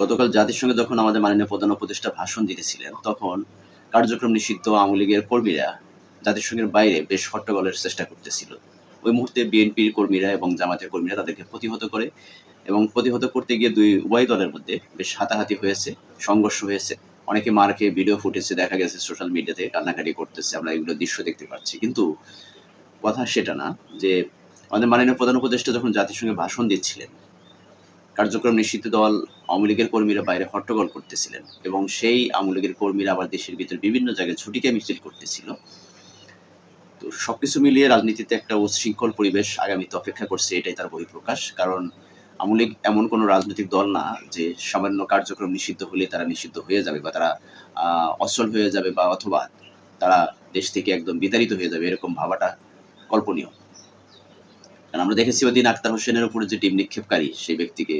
গতকাল জাতিসংঘে যখন আমাদের মাননীয় প্রধান উপদেষ্টা ভাষণ দিতেছিলেন, তখন কার্যক্রম নিষিদ্ধ আওয়ামী লীগের কর্মীরা জাতিসংঘের বাইরে বেশ হট্টগোলের চেষ্টা করতেছিল। ওই মুহূর্তে বিএনপির কর্মীরা এবং জামাতের কর্মীরা তাদেরকে প্রতিহত করে এবং প্রতিহত করতে গিয়ে দুই উভয় দলের মধ্যে বেশ হাতাহাতি হয়েছে, সংঘর্ষ হয়েছে। অনেকে মার খেয়ে ভিডিও ফুটেজে দেখা গেছে সোশ্যাল মিডিয়াতে কান্নাকাটি করতেছে, আমরা এগুলো দৃশ্য দেখতে পাচ্ছি। কিন্তু কথা সেটা না যে আমাদের মাননীয় প্রধান উপদেষ্টা যখন জাতিসংঘে ভাষণ দিচ্ছিলেন কার্যক্রম নিষিদ্ধ দল আওয়ামী লীগের কর্মীরা বাইরে হট্টগোল করতেছিলেন এবং সেই আওয়ামী লীগের কর্মীরা আবার দেশের ভিতরে বিভিন্ন জায়গায় ছুটিকে মিছিল করতেছিল। তো সবকিছু মিলিয়ে রাজনীতিতে একটা উচ্ছৃঙ্খল পরিবেশ আগামীতে অপেক্ষা করছে, এটাই তার বহিঃপ্রকাশ। কারণ আওয়ামী লীগ এমন কোনো রাজনৈতিক দল না যে সামান্য কার্যক্রম নিষিদ্ধ হলে তারা নিষিদ্ধ হয়ে যাবে বা তারা অচল হয়ে যাবে বা অথবা তারা দেশ থেকে একদম বিতাড়িত হয়ে যাবে, এরকম ভাবাটা কল্পনীয়। কারণ আমরা দেখেছি ওদিন আক্তার হোসেনের উপরে যে টিম নিক্ষেপকারী, সেই ব্যক্তিকে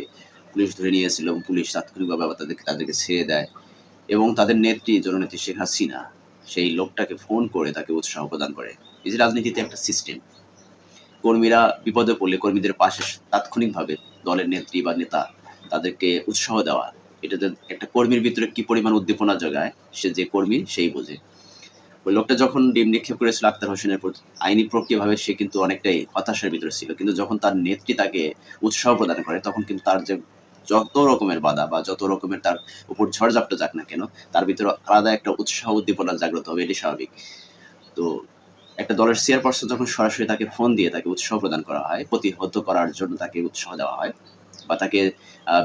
পুলিশ ধরে নিয়েছিল পুলিশ তাৎক্ষণিকভাবে আবার তাদেরকে তাদেরকে ছেড়ে দেয়। এবং তাদের নেত্রী, জননেত্রী শেখ হাসিনা, সেই লোকটাকে ফোন করে তাকে উৎসাহ প্রদান করে। এই যে রাজনীতিতে একটা সিস্টেম কর্মীরা বিপদে পড়লে কর্মীদের পাশে তাৎক্ষণিকভাবে দলের নেত্রী বা নেতা তাদেরকে উৎসাহ দেওয়া, এটাতে একটা কর্মীর ভিতরে কি পরিমাণ উদ্দীপনা জোগায়, সে যে কর্মী সেই বোঝে। ওই লোকটা যখন ডিম নিক্ষেপ করেছিল আক্তার হোসেনের প্রতি আইনি প্রক্রিয়াভাবে সে কিন্তু অনেকটাই হতাশার ভিতরে ছিল। কিন্তু যখন তার নেত্রী তাকে উৎসাহ প্রদান করে, তখন কিন্তু তার যে যত রকমের বাধা বা যত রকমের তার উপর ঝড়ঝাপটা যাক না কেন, তার ভিতরে আলাদা একটা উৎসাহ উদ্দীপনা জাগ্রত হবে এটি স্বাভাবিক। তো একটা দলের চেয়ারপারসন যখন সরাসরি তাকে ফোন দিয়ে তাকে উৎসাহ প্রদান করা হয়, প্রতিহত করার জন্য তাকে উৎসাহ দেওয়া হয় বা তাকে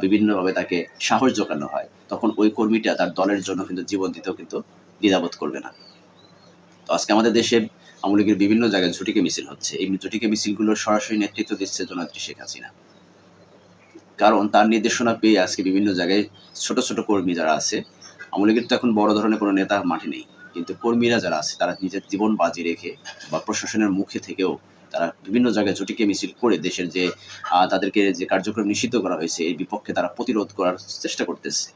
বিভিন্নভাবে তাকে সাহস জোগানো হয়, তখন ওই কর্মীটা তার দলের জন্য কিন্তু জীবন দিতেও কিন্তু দ্বিধাবোধ করবে না। তো আজকে আমাদের দেশে আওয়ামী লীগের বিভিন্ন জায়গায় ঝুটিকে মিছিল হচ্ছে। এই ঝুটিকে মিছিলগুলোর সরাসরি নেতৃত্ব দিচ্ছে জননেত্রী শেখ হাসিনা। কারণ তার নির্দেশনা পেয়ে আজকে বিভিন্ন জায়গায় ছোট ছোট কর্মী যারা আছে আওয়ামী লীগের তো এখন বড় ধরনের কোনো নেতা মাঠে নেই। কিন্তু কর্মীরা যারা আছে, তারা নিজের জীবন বাজি রেখে বা প্রশাসনের মুখে থেকেও তারা বিভিন্ন জায়গায় ঝুটিকে মিছিল করে দেশের যে তাদেরকে যে কার্যক্রম নিষিদ্ধ করা হয়েছে, এর বিপক্ষে তারা প্রতিরোধ করার চেষ্টা করতেছে।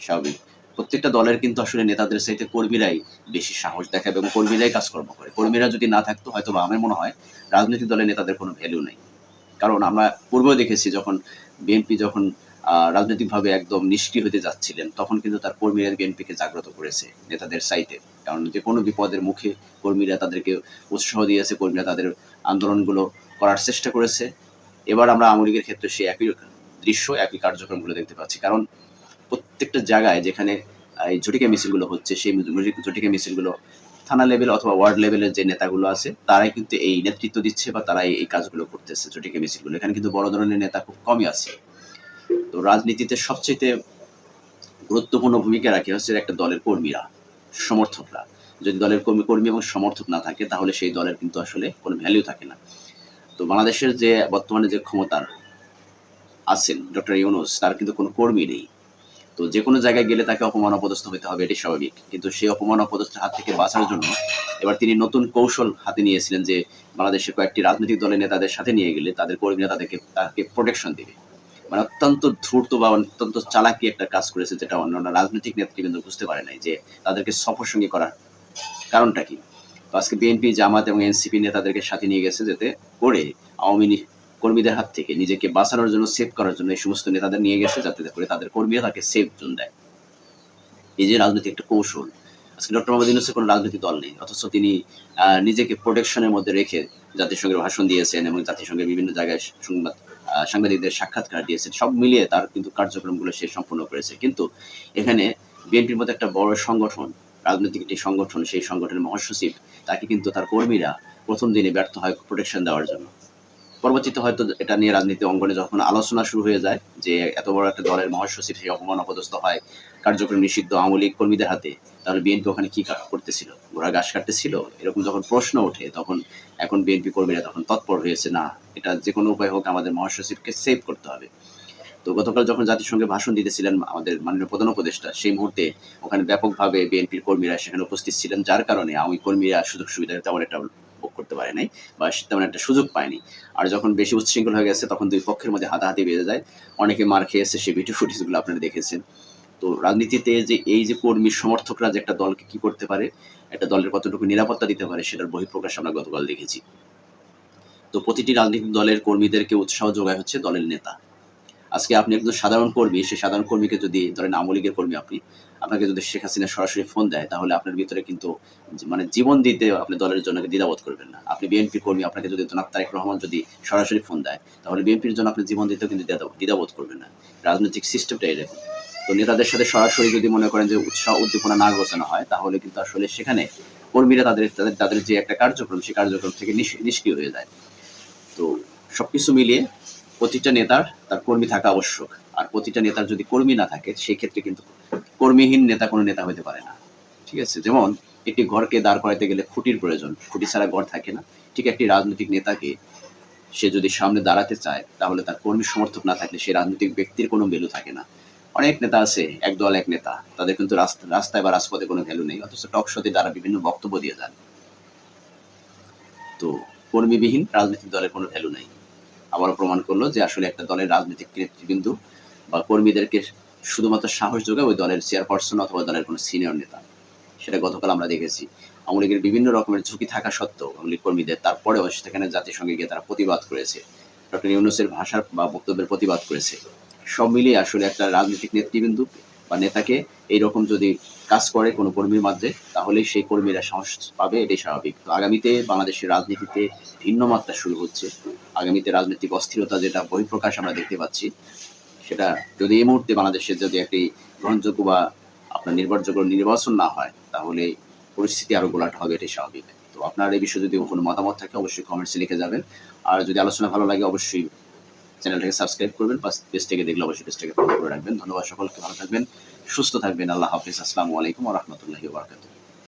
স্বাভাবিক। প্রত্যেকটা দলের কিন্তু আসলে নেতাদের চাইতে কর্মীরাই বেশি সাহস দেখাবে এবং কর্মীরাই কাজকর্ম করে। কর্মীরা যদি না থাকতো হয়তো বা আমার মনে হয় রাজনৈতিক দলের নেতাদের কোনো ভ্যালু নেই। কারণ আমরা পূর্বেও দেখেছি যখন বিএনপি যখন রাজনৈতিকভাবে একদম নিষ্ক্রিয় হতে যাচ্ছিলেন, তখন কিন্তু তার কর্মীরা বিএনপিকে জাগ্রত করেছে নেতাদের চাইতে। কারণ যে কোনো বিপদের মুখে কর্মীরা তাদেরকে উৎসাহ দিয়েছে, কর্মীরা তাদের আন্দোলনগুলো করার চেষ্টা করেছে। এবার আমরা আওয়ামী লীগের ক্ষেত্রে সেই একই দৃশ্য, একই কার্যক্রমগুলো দেখতে পাচ্ছি। কারণ প্রত্যেকটা জায়গায় যেখানে এই জটিকা মিছিলগুলো হচ্ছে, সেই জটিকা মিছিলগুলো থানা লেভেল অথবা ওয়ার্ড লেভেলের যে নেতাগুলো আছে, তারাই কিন্তু এই নেতৃত্ব দিচ্ছে বা তারাই এই কাজগুলো করতেছে জটিকা মিছিলগুলো। এখানে কিন্তু বড় ধরনের নেতা খুব কমই আছে। তো রাজনীতিতে সবচেয়ে গুরুত্বপূর্ণ ভূমিকা রাখে হচ্ছে একটা দলের কর্মীরা, সমর্থকরা। যদি দলের কর্মী কর্মী এবং সমর্থক না থাকে, তাহলে সেই দলের কিন্তু আসলে কোনো ভ্যালু থাকে না। তো বাংলাদেশের যে বর্তমানে যে ক্ষমতার আছেন, ডক্টর ইউনুস, তার কিন্তু কোনো কর্মী নেই। তো যে কোনো জায়গায় গেলে তাকে অপমান অপদস্থ হতে হবে এটি স্বাভাবিক। কিন্তু সেই অপমান অপদস্থের হাত থেকে বাঁচার জন্য এবার তিনি নতুন কৌশল হাতে নিয়েছিলেন যে বাংলাদেশের কয়েকটি রাজনৈতিক দলের নেতাদের সাথে নিয়ে গেলে তাদের কর্মীরা তাদেরকে, তাকে প্রোটেকশন দেবে। মানে অত্যন্ত ধূর্ত বা অত্যন্ত চালাকি একটা কাজ করেছে যেটা অন্যান্য রাজনৈতিক নেতৃবৃন্দ বুঝতে পারে নাই যে তাদেরকে সফর সঙ্গী করার কারণটা কি। তো আজকে বিএনপি, জামাত এবং এনসিপি নেতাদেরকে সাথে নিয়ে গেছে যাতে করে আওয়ামী কর্মীদের হাত থেকে নিজেকে বাঁচানোর জন্য সেভ করার জন্য এই সমস্ত নেতাদের নিয়ে গেছে যাতে করে তাদের কর্মীরা তাকে সেভ জোন দেয়। এই যে রাজনৈতিক একটা কৌশল। আজকে ডক্টর মোহাম্মদ ইউনুসের কোনো রাজনৈতিক দল নেই, অথচ তিনি নিজেকে প্রোটেকশনের মধ্যে রেখে জাতিসংঘের ভাষণ দিয়েছেন এবং জাতিসংঘের বিভিন্ন জায়গায় সংবাদ সাংবাদিকদের সাক্ষাৎকার দিয়েছেন। সব মিলিয়ে তার কিন্তু কার্যক্রমগুলো সে সম্পূর্ণ করেছে। কিন্তু এখানে বিএনপির মতো একটা বড় সংগঠন, রাজনৈতিক একটি সংগঠন, সেই সংগঠনের মহাসচিব, তাকে কিন্তু তার কর্মীরা প্রথম দিনে ব্যর্থ হয় প্রোটেকশন দেওয়ার জন্য। পরবর্তীতে হয়তো এটা নিয়ে রাজনীতি অঙ্গনে যখন আলোচনা শুরু হয়ে যায়, যে এত বড় একটা দলের মহাসচিব সেই অপমান অপদস্থ হয়, কার্যক্রম নিষিদ্ধ আওয়ামী লীগ কর্মীদের হাতে, তাহলে বিএনপি ওখানে কি করতেছিল? ঘোড়া ঘাস কাটতেছিল? এরকম যখন প্রশ্ন ওঠে, তখন এখন বিএনপি কর্মীরা তখন তৎপর হয়েছে, না, এটা যে কোনো উপায় হোক, আমাদের মহাসচিবকে সেভ করতে হবে। তো গতকাল যখন জাতিসংঘে ভাষণ দিতেছিলেন আমাদের মাননীয় প্রধান উপদেষ্টা, সেই মুহূর্তে ওখানে ব্যাপকভাবে বিএনপির কর্মীরা সেখানে উপস্থিত ছিলেন, যার কারণে আওয়ামী কর্মীরা সুযোগ সুবিধা তেমন একটা ভোগ করতে পারে নাই বা তেমন একটা সুযোগ পায়নি। আর যখন বেশি উচ্ছৃঙ্খল হয়ে গেছে, তখন দুই পক্ষের মধ্যে হাতাহাতি বেড়ে যায়। অনেকে মার খেয়ে খেয়েছে সেই ভিডিও ফুটেজগুলো আপনারা দেখেছেন। তো রাজনীতিতে যে এই যে কর্মী সমর্থকরা যে একটা দলকে কি করতে পারে, একটা দলের কতটুকু নিরাপত্তা দিতে পারে, সেটার বহিঃপ্রকাশ আমরা গতকাল দেখেছি। তো প্রতিটি রাজনৈতিক দলের কর্মীদেরকে উৎসাহ যোগায় হচ্ছে দলের নেতা। আজকে আপনি একজন সাধারণ কর্মী, সেই সাধারণ কর্মীকে যদি ধরেন আওয়ামী লীগের কর্মী আপনি, আপনাকে যদি শেখ হাসিনা সরাসরি ফোন দেয়, তাহলে আপনার ভিতরে কিন্তু মানে জীবন দিতে আপনি দলের জন্য দ্বিধাবোধ করবেন না। আপনি বিএনপি কর্মী, আপনাকে যদি জনাব তারেক রহমান যদি সরাসরি ফোন দেয়, তাহলে বিএনপির জন্য আপনি জীবন দিতেও কিন্তু দ্বিধা- দ্বিধাবোধ করবেন না। রাজনৈতিক সিস্টেমটা এরকম। তো নেতাদের সাথে সরাসরি যদি মনে করেন যে উৎসাহ উদ্দীপনা না ঘোষণা হয়, তাহলে কিন্তু আসলে সেখানে কর্মীরা তাদের তাদের তাদের যে একটা কার্যক্রম, সেই কার্যক্রম থেকে নিষ্ক্রিয় হয়ে যায়। তো সবকিছু মিলিয়ে প্রতিটা নেতার তার কর্মী থাকা আবশ্যক। আর প্রতিটা নেতার যদি কর্মী না থাকে, সেই ক্ষেত্রে কিন্তু কর্মীহীন নেতা কোনো নেতা হতে পারে না। ঠিক আছে? যেমন একটি ঘরকে দাঁড় করাইতে গেলে খুঁটির প্রয়োজন। খুঁটি ছাড়া ঘর থাকে না। ঠিক একটি রাজনৈতিক নেতাকে সে যদি সামনে দাঁড়াতে চায়, তাহলে তার কর্মী সমর্থক না থাকলে সেই রাজনৈতিক ব্যক্তির কোনো ভ্যালু থাকে না। অনেক নেতা আছে এক দল এক নেতা। তাদের কিন্তু রাস্তা- রাস্তায় বা রাজপথে কোনো ভ্যালু নেই। অথচ টক শোতে তারা বিভিন্ন বক্তব্য দিয়ে যান। তো কর্মীবিহীন রাজনৈতিক দলের কোনো ভ্যালু নেই। আবারও প্রমাণ করল যে আসলে একটা দলের রাজনৈতিক নেতৃবৃন্দু বা কর্মীদেরকে শুধুমাত্র সাহস যোগায় ওই দলের চেয়ারপারসন অথবা দলের কোনো সিনিয়র নেতা। সেটা গতকাল আমরা দেখেছি। আওয়ামী লীগের বিভিন্ন রকমের ঝুঁকি থাকা সত্ত্বেও আওয়ামী লীগ কর্মীদের তারপরেও সেখানে জাতিসংঘে গিয়ে তারা প্রতিবাদ করেছে। ডক্টর ইউনুসের ভাষার বা বক্তব্যের প্রতিবাদ করেছে। সব মিলিয়ে আসলে একটা রাজনৈতিক নেতৃবৃন্দু বা নেতাকে এইরকম যদি কাজ করে কোনো কর্মীর মাঝে, তাহলে সেই কর্মীরা সাহস পাবে, এটাই স্বাভাবিক। তো আগামীতে বাংলাদেশের রাজনীতিতে ভিন্ন মাত্রা শুরু হচ্ছে। আগামীতে রাজনৈতিক অস্থিরতা যেটা বহিঃপ্রকাশ আমরা দেখতে পাচ্ছি, সেটা যদি এই মুহূর্তে বাংলাদেশের যদি একটি গ্রহণযোগ্য বা আপনার নির্ভরযোগ্য নির্বাচন না হয়, তাহলে পরিস্থিতি আরও গোলাট হবে, এটাই স্বাভাবিক। তো আপনার এই বিষয়ে যদি কোনো মতামত থাকে, অবশ্যই কমেন্টসে লিখে যাবেন। আর যদি আলোচনা ভালো লাগে, অবশ্যই চ্যানেলটাকে সাবস্ক্রাইব করবেন পেজটাকে দেখলে অবশ্যই পেজটাকে ফলো করে রাখবেন। ধন্যবাদ সকলকে, ভালো থাকবেন, সুস্থ থাকবেন। আল্লাহ হাফিজ। আসসালামু আলাইকুম রহমতুল্লাহি বারকাতুহ।